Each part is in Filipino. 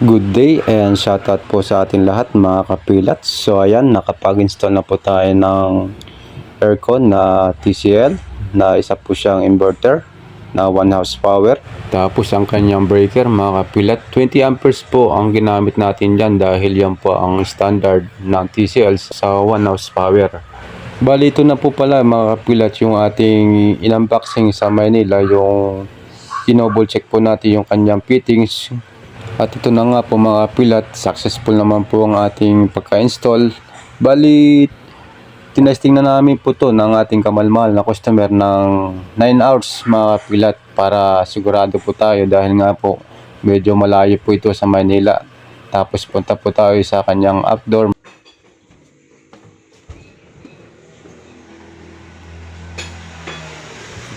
Good day and shoutout po sa ating lahat mga kapilat. So ayan, nakapag-install na po tayo ng aircon na TCL na isa po siyang inverter na 1 horsepower. Tapos ang kanyang breaker mga kapilat, 20 amperes po ang ginamit natin dyan dahil yan po ang standard ng TCL sa 1 horsepower. Bali ito na po pala mga kapilat yung ating in-unboxing sa Manila yung dinouble check po natin yung kanyang fittings at ito na nga po mga pilat, successful naman po ang ating pagka-install. Bali, tinesting na namin po to ng ating kamalmal na customer ng 9 hours mga pilat para sigurado po tayo dahil nga po medyo malayo po ito sa Manila. Tapos punta po tayo sa kanyang outdoor.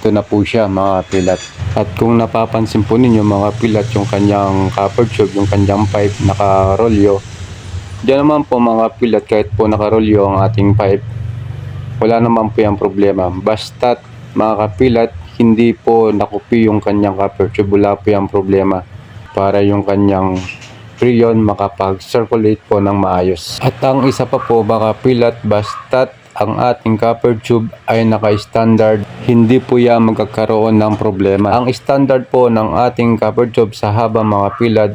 Ito na po siya mga pilat. At kung napapansin po ninyo mga pilat yung kanyang copper tube, yung kanyang pipe nakarolyo. Diyan naman po mga pilat kahit po nakarolyo ang ating pipe, wala naman po yung problema. Basta mga kapilat, hindi po nakupi yung kanyang copper tube, wala po yung problema para yung kanyang freon makapag-circulate po ng maayos. At ang isa pa po mga pilat, basta't ang ating copper tube ay naka-standard, hindi po yan magkakaroon ng problema. Ang standard po ng ating copper tube sa haba mga pilad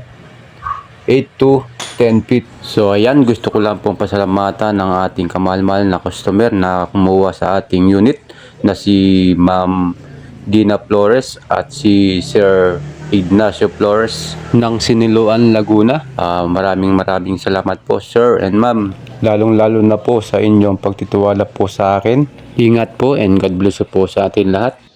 8 to 10 feet. So ayan, gusto ko lang pong pasalamatan ng ating kamalmal na customer na kumuha sa ating unit na si Ma'am Dina Flores at si Sir Ignacio Flores ng Siniluan, Laguna. Ah, maraming maraming salamat po Sir and Ma'am. Lalong lalo na po sa inyong pagtitiwala po sa akin. Ingat po and God bless po sa atin lahat.